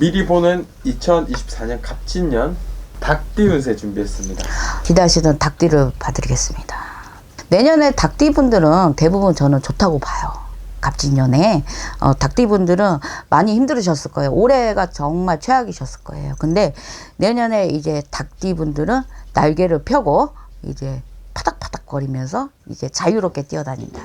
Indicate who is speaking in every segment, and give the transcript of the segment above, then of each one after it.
Speaker 1: 미리 보는 2024년 갑진년 닭띠 운세 준비했습니다.
Speaker 2: 기대하시던 닭띠를 봐드리겠습니다. 내년에 닭띠 분들은 대부분 저는 좋다고 봐요. 갑진년에 어, 닭띠 분들은 많이 힘들으셨을 거예요. 올해가 정말 최악이셨을 거예요. 근데 내년에 이제 닭띠 분들은 날개를 펴고 이제 파닥파닥 거리면서 이제 자유롭게 뛰어다닌다.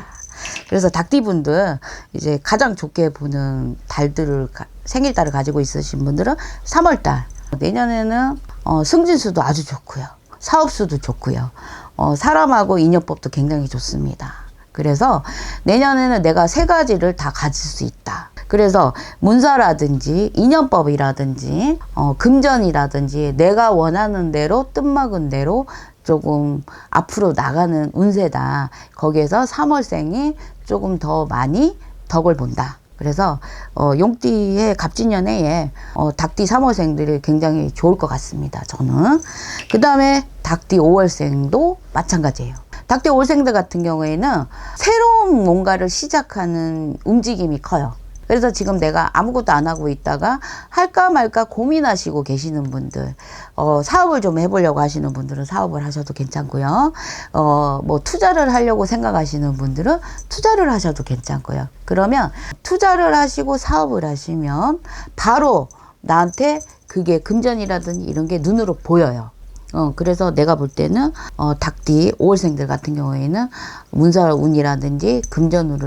Speaker 2: 그래서 닭띠 분들 이제 가장 좋게 보는 달들을 가- 생일달을 가지고 있으신 분들은 3월달 내년에는 어, 승진수도 아주 좋고요. 사업수도 좋고요. 어, 사람하고 인연법도 굉장히 좋습니다. 그래서 내년에는 내가 세 가지를 다 가질 수 있다. 그래서 문서라든지 인연법이라든지 어, 금전이라든지 내가 원하는 대로 뜻막은 대로 조금 앞으로 나가는 운세다. 거기에서 3월생이 조금 더 많이 덕을 본다. 그래서 어, 용띠의 갑진년해에 어, 닭띠 3월생들이 굉장히 좋을 것 같습니다. 저는 그 다음에 닭띠 5월생도 마찬가지예요. 닭띠 5월생들 같은 경우에는 새로운 뭔가를 시작하는 움직임이 커요. 그래서 지금 내가 아무것도 안 하고 있다가 할까 말까 고민하시고 계시는 분들, 어, 사업을 좀 해보려고 하시는 분들은 사업을 하셔도 괜찮고요. 어, 뭐 투자를 하려고 생각하시는 분들은 투자를 하셔도 괜찮고요. 그러면 투자를 하시고 사업을 하시면 바로 나한테 그게 금전이라든지 이런 게 눈으로 보여요. 어, 그래서 내가 볼 때는, 어, 닭띠 5월생들 같은 경우에는 문서 운이라든지 금전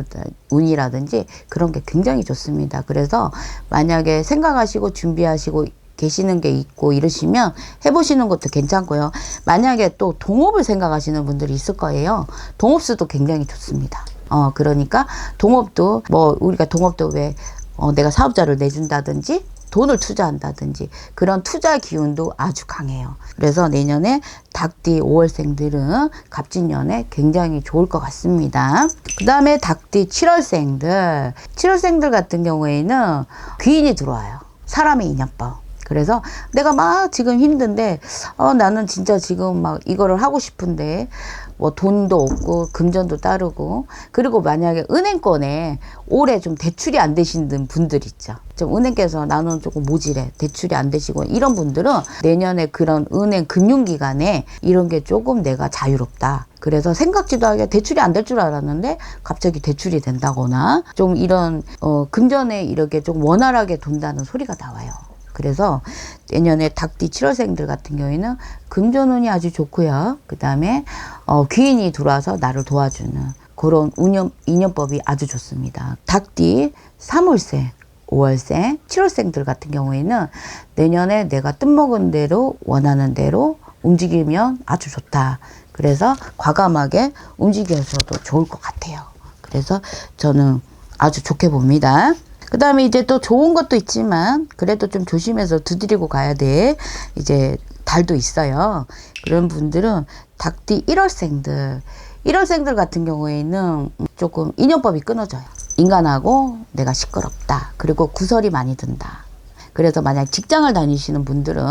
Speaker 2: 운이라든지 그런 게 굉장히 좋습니다. 그래서 만약에 생각하시고 준비하시고 계시는 게 있고 이러시면 해보시는 것도 괜찮고요. 만약에 또 동업을 생각하시는 분들이 있을 거예요. 동업수도 굉장히 좋습니다. 어, 그러니까 동업도 뭐 우리가 동업도 왜 어, 내가 사업자를 내준다든지 돈을 투자한다든지 그런 투자 기운도 아주 강해요. 그래서 내년에 닭띠 5월생들은 갑진년에 굉장히 좋을 것 같습니다. 그 다음에 닭띠 7월생들, 7월생들 같은 경우에는 귀인이 들어와요. 사람의 인연법. 그래서 내가 막 지금 힘든데, 어, 나는 진짜 지금 막 이거를 하고 싶은데, 뭐 돈도 없고 금전도 따르고 그리고 만약에 은행권에 올해 좀 대출이 안 되시는 분들 있죠. 좀 은행께서 나는 조금 모질해 대출이 안 되시고 이런 분들은 내년에 그런 은행 금융기관에 이런 게 조금 내가 자유롭다. 그래서 생각지도 하게 대출이 안 될 줄 알았는데 갑자기 대출이 된다거나 좀 이런 어 금전에 이렇게 좀 원활하게 돈다는 소리가 나와요. 그래서 내년에 닭띠 7월생들 같은 경우에는 금전운이 아주 좋고요. 그 다음에 어, 귀인이 들어와서 나를 도와주는 그런 운영, 인연법이 아주 좋습니다. 닭띠 3월생, 5월생, 7월생들 같은 경우에는 내년에 내가 뜻먹은 대로 원하는 대로 움직이면 아주 좋다. 그래서 과감하게 움직여서도 좋을 것 같아요. 그래서 저는 아주 좋게 봅니다. 그 다음에 이제 또 좋은 것도 있지만 그래도 좀 조심해서 두드리고 가야 돼. 이제 달도 있어요. 그런 분들은 닭띠 1월생들, 1월생들 같은 경우에는 조금 인연법이 끊어져요. 인간하고 내가 시끄럽다. 그리고 구설이 많이 든다. 그래서 만약 직장을 다니시는 분들은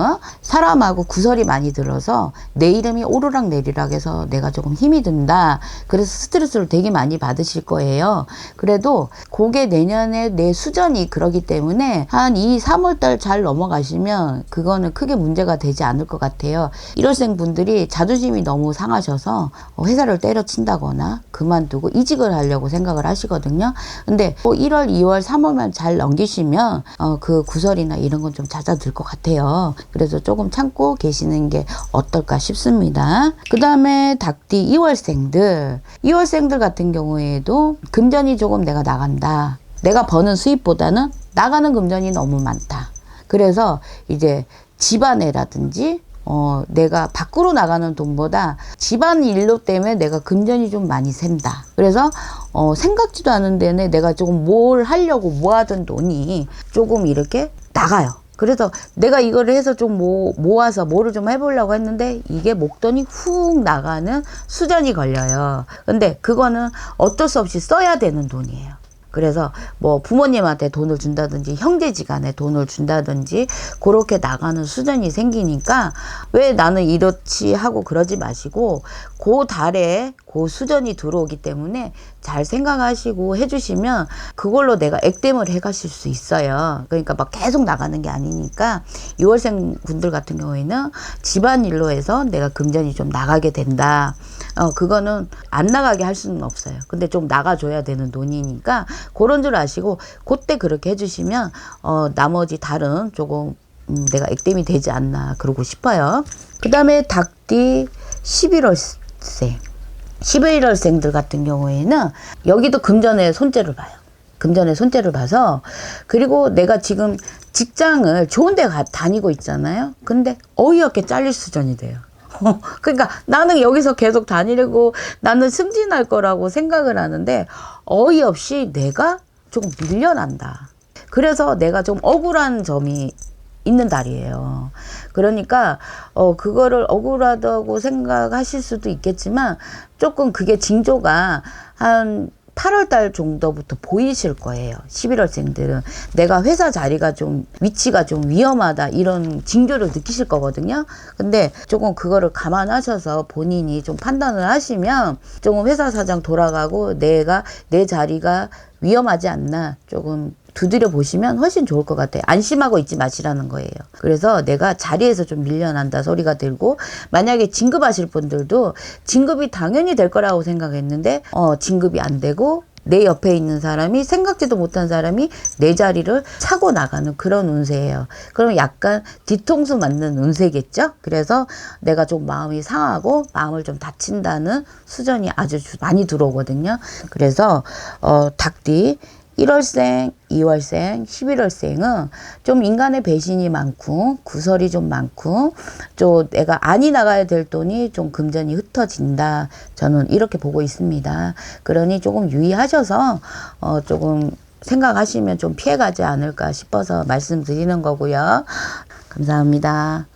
Speaker 2: 사람하고 구설이 많이 들어서 내 이름이 오르락 내리락 해서 내가 조금 힘이 든다. 그래서 스트레스를 되게 많이 받으실 거예요. 그래도 그게 내년에 내 수전이 그러기 때문에 한 2, 3월달 잘 넘어가시면 그거는 크게 문제가 되지 않을 것 같아요. 1월생 분들이 자존심이 너무 상하셔서 회사를 때려친다거나 그만두고 이직을 하려고 생각을 하시거든요. 근데 뭐 1월, 2월, 3월만 잘 넘기시면 어, 그 구설이나 이런 건 좀 잦아들 것 같아요. 그래서 조금 참고 계시는 게 어떨까 싶습니다. 그 다음에 닭띠 2월생들. 2월생들 같은 경우에도 금전이 조금 내가 나간다. 내가 버는 수입보다는 나가는 금전이 너무 많다. 그래서 이제 집안에라든지 어, 내가 밖으로 나가는 돈보다 집안 일로 때문에 내가 금전이 좀 많이 샌다. 그래서 어, 생각지도 않은 데는 내가 조금 뭘 하려고 모아둔 돈이 조금 이렇게 나가요. 그래서 내가 이거를 해서 좀 모, 모아서 뭐를 좀 해보려고 했는데 이게 목돈이 훅 나가는 수전이 걸려요. 근데 그거는 어쩔 수 없이 써야 되는 돈이에요. 그래서 뭐 부모님한테 돈을 준다든지 형제지간에 돈을 준다든지 그렇게 나가는 수준이 생기니까 왜 나는 이렇지 하고 그러지 마시고 그 달에 그 수전이 들어오기 때문에 잘 생각하시고 해주시면 그걸로 내가 액땜을 해가실 수 있어요. 그러니까 막 계속 나가는 게 아니니까 6월생 분들 같은 경우에는 집안일로 해서 내가 금전이 좀 나가게 된다. 어, 그거는 안 나가게 할 수는 없어요. 근데 좀 나가줘야 되는 돈이니까 그런 줄 아시고 그때 그렇게 해주시면 어, 나머지 달은 조금 음, 내가 액땜이 되지 않나 그러고 싶어요. 그 다음에 닭띠 11월생. 11월생들 같은 경우에는 여기도 금전의 손재를 봐요. 금전의 손재를 봐서 그리고 내가 지금 직장을 좋은 데 가, 다니고 있잖아요. 근데 어이없게 잘릴 수준이 돼요. 그러니까 나는 여기서 계속 다니려고 나는 승진할 거라고 생각을 하는데 어이없이 내가 조금 밀려난다. 그래서 내가 좀 억울한 점이 있는 달이에요. 그러니까 어 그거를 억울하다고 생각하실 수도 있겠지만 조금 그게 징조가 한 8월 달 정도부터 보이실 거예요. 11월생들은 내가 회사 자리가 좀 위치가 좀 위험하다 이런 징조를 느끼실 거거든요. 근데 조금 그거를 감안하셔서 본인이 좀 판단을 하시면 조금 회사 사장 돌아가고 내가 내 자리가 위험하지 않나 조금 두드려 보시면 훨씬 좋을 것 같아요. 안심하고 있지 마시라는 거예요. 그래서 내가 자리에서 좀 밀려난다 소리가 들고 만약에 진급하실 분들도 진급이 당연히 될 거라고 생각했는데 어 진급이 안 되고 내 옆에 있는 사람이 생각지도 못한 사람이 내 자리를 차고 나가는 그런 운세예요. 그럼 약간 뒤통수 맞는 운세겠죠? 그래서 내가 좀 마음이 상하고 마음을 좀 다친다는 수전이 아주 많이 들어오거든요. 그래서 어 닭띠 1월생, 2월생, 11월생은 좀 인간의 배신이 많고 구설이 좀 많고 좀 내가 안이 나가야 될 돈이 좀 금전이 흩어진다. 저는 이렇게 보고 있습니다. 그러니 조금 유의하셔서 어 조금 생각하시면 좀 피해가지 않을까 싶어서 말씀드리는 거고요. 감사합니다.